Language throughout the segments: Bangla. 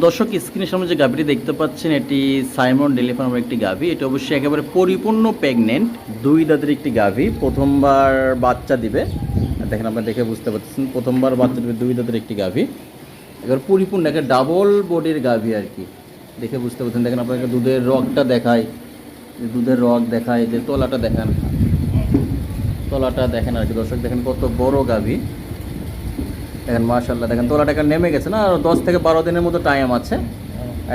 দর্শক স্ক্রিনের সামনে যে গাভীটি দেখতে পাচ্ছেন, এটি সাইমন ডেলি ফার্মের একটি গাভী এটা অবশ্যই একেবারে পরিপূর্ণ প্রেগনেন্ট দুই দাঁতের একটি গাভী প্রথমবার বাচ্চা দিবে। দেখেন, আপনারা দেখে বুঝতে পারছেন প্রথমবার বাচ্চা দিবে দুই দাঁতের একটি গাভী এবার পরিপূর্ণ একটা ডাবল বডির গাভী আর কি। দেখে বুঝতে পারছেন দেখেন, আপনাকে দুধের রগটা দেখায় দুধের রগ দেখায় যে তলাটা দেখান। তলাটা দেখেন আর কি, দর্শক। দেখেন কত বড় গাভী দেখেন মার্শাল্লাহ দেখেন তোলাটা এখন নেমে গেছে না? আর দশ থেকে বারো দিনের মতো টাইম আছে।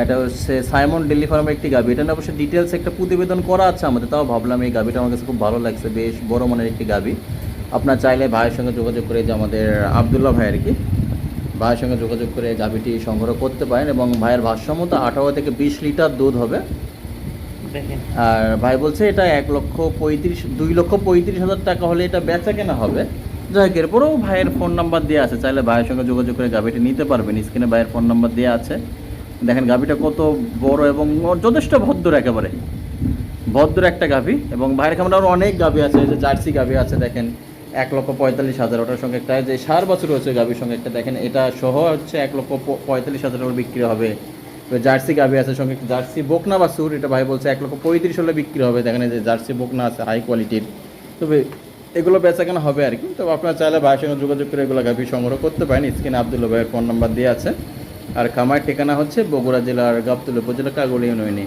এটা হচ্ছে সাইমন ডেলি ফার্মের একটি গাভি এটা অবশ্যই ডিটেলস একটা প্রতিবেদন করা আছে আমাদের তাও ভাবলাম এই গাভিটা আমার কাছে খুব ভালো লাগছে। বেশ বড় মানের একটি গাভি আপনার চাইলে ভাইয়ের সঙ্গে যোগাযোগ করে যে আমাদের আবদুল্লাহ ভাই আর কি ভাইয়ের সঙ্গে যোগাযোগ করে গাভিটি সংগ্রহ করতে পারেন এবং ভাইয়ের ভারসাম্যতা আঠারো থেকে বিশ লিটার দুধ হবে। আর ভাই বলছে এটা এক লক্ষ পঁয়ত্রিশ দুই লক্ষ পঁয়ত্রিশ হাজার টাকা হলে এটা বেচা কেনা হবে। যাই হোক এরপরেও ভাইয়ের ফোন নাম্বার দেওয়া আছে। চাইলে ভাইয়ের সঙ্গে যোগাযোগ করে গাভিটা নিতে পারবেন। স্ক্রিনে ভাইয়ের ফোন নাম্বার দেওয়া আছে। দেখেন, গাভিটা কত বড় এবং যথেষ্ট ভদ্র একেবারে। ভদ্র একটা গাভি এবং ভাইয়ের খামারে আরও অনেক গাভি আছে। যে জার্সি গাভি আছে, দেখেন, এক লক্ষ পঁয়তাল্লিশ হাজার ওটার সঙ্গে একটা যে সার বছর হচ্ছে গাভির সঙ্গে একটা, দেখেন, এটা সহ হচ্ছে এক লক্ষ পঁয়তাল্লিশ হাজার টাকা বিক্রি হবে। জার্সি গাভি আছে, সঙ্গে জার্সি বোকনা বা সুর, এটা ভাই বলছে এক লক্ষ পঁয়ত্রিশ হলে বিক্রি হবে। দেখেন যে জার্সি বোকনা আছে হাই কোয়ালিটির তবে এগুলো বেচাকেনা হবে আর কি। তো আপনারা চাইলে ভাইয়ের সঙ্গে যোগাযোগ করে এগুলো গাভী সংগ্রহ করতে পারেন। স্ক্রিনে আবদুল্লা ভাইয়ের ফোন নাম্বার দিয়ে আছে। আর খামার ঠিকানা হচ্ছে বগুড়া জেলার গাবতুল উপজেলা কাগুলি ইউনিয়নে